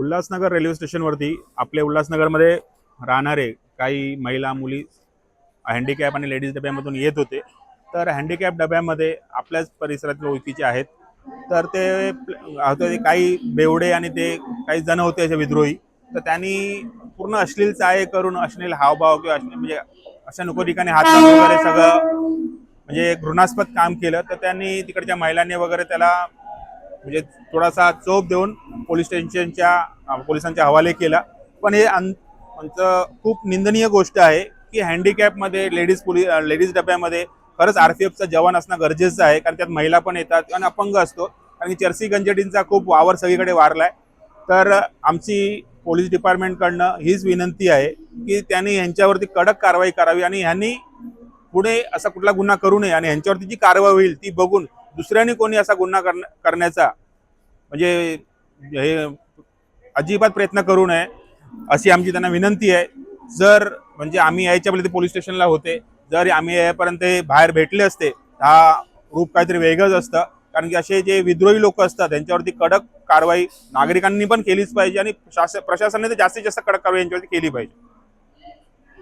Ulhasnagar railway स्टेशनवरती आपल्या उल्हासनगरमध्ये राहणारे काही महिला मुली हँडिकॅप आणि लेडीज डब्यामधून येत होते. तर हँडिकॅप डब्यामध्ये आपल्याच परिसरातील ओळखीचे आहेत. तर ते होते काही बेवडे आणि ते काही जण होते असे विद्रोही. तर त्यांनी पूर्ण अश्लील चाय करून अश्लील हावभाव किंवा अश्लील म्हणजे अशा नको ठिकाणी हात वगैरे सगळं म्हणजे घृणास्पद काम केलं. तर त्यांनी तिकडच्या महिलांनी वगैरे त्याला म्हणजे थोडासा चोप देऊन पोलीस स्टेशनच्या पोलिसांच्या हवाले केला. पण हे आमचं खूप निंदनीय गोष्ट आहे की हँडिकॅपमध्ये लेडीज पोलीस लेडीज डब्यामध्ये खरंच आर पी एफचा जवान असणं गरजेचं आहे कारण त्यात महिला पण येतात आणि अपंग असतो. कारण की चर्सी गंजटींचा खूप वावर सगळीकडे वारलाय. तर आमची पोलीस डिपार्टमेंटकडनं हीच विनंती आहे की त्यांनी ह्यांच्यावरती कडक कारवाई करावी आणि ह्यांनी पुढे असा कुठला गुन्हा करू नये आणि ह्यांच्यावरती जी कारवाई होईल ती बघून दुसऱ्याने कोणी असा गुन्हा करण्याचा म्हणजे हे अजिबात प्रयत्न करू नये अशी आमची त्यांना विनंती आहे. जर म्हणजे आम्ही यायच्या पहिले ते पोलीस स्टेशनला होते जर आम्ही यापर्यंत बाहेर भेटले असते हा रूप काहीतरी वेगळंच असतं. कारण की असे जे विद्रोही लोक असतात त्यांच्यावरती कडक कारवाई नागरिकांनी पण केलीच पाहिजे आणि शासन प्रशासनाने तर जास्तीत जास्त कडक कारवाई यांच्यावरती केली पाहिजे.